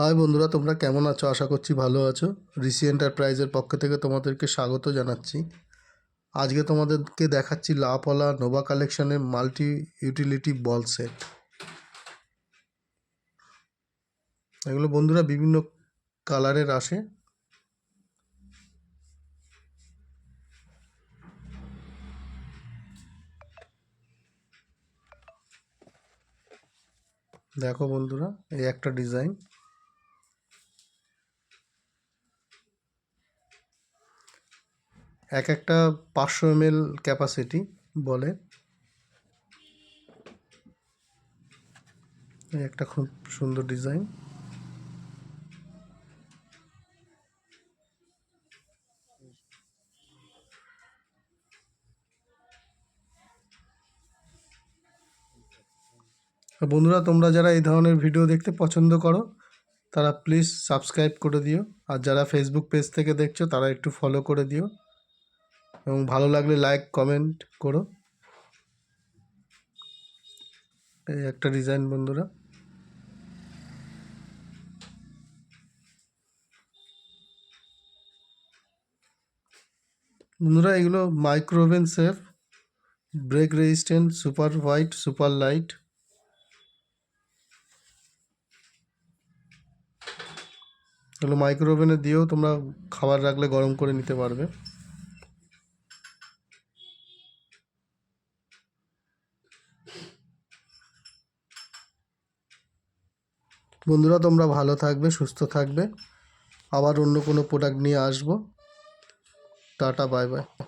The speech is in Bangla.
হাই বন্ধুরা, তোমরা কেমন আছো? আশা করছি ভালো আছো। ঋষি এন্টারপ্রাইজের পক্ষ থেকে তোমাদেরকে স্বাগত জানাচ্ছি। আজকে তোমাদেরকে দেখাচ্ছি লাপলা নোভা কালেকশনের মাল্টি ইউটিলিটি বল সেট। এগুলো বন্ধুরা বিভিন্ন কালারের আসে। দেখো বন্ধুরা, এই একটা ডিজাইন। এক একটা পাঁচশো এম ক্যাপাসিটি বলে। একটা খুব সুন্দর ডিজাইন বন্ধুরা, তোমরা যারা এই ধরনের ভিডিও দেখতে পছন্দ করো, তারা প্লিজ সাবস্ক্রাইব করে দিও। আর যারা ফেসবুক পেজ থেকে দেখছ, তারা একটু ফলো করে দিও। এবং ভালো লাগলে লাইক কমেন্ট করো। এই একটা ডিজাইন বন্ধুরা। বন্ধুরা, এগুলো microwave safe break resistant super white super light এগুলো মাইক্রোওভেনে দিয়েও তোমরা খাবার রাখলে গরম করে নিতে পারবে। বন্ধুরা, তোমরা ভালো থাকবে, সুস্থ থাকবে। আবার অন্য কোনো প্রোডাক্ট নিয়ে আসব। Tata bye bye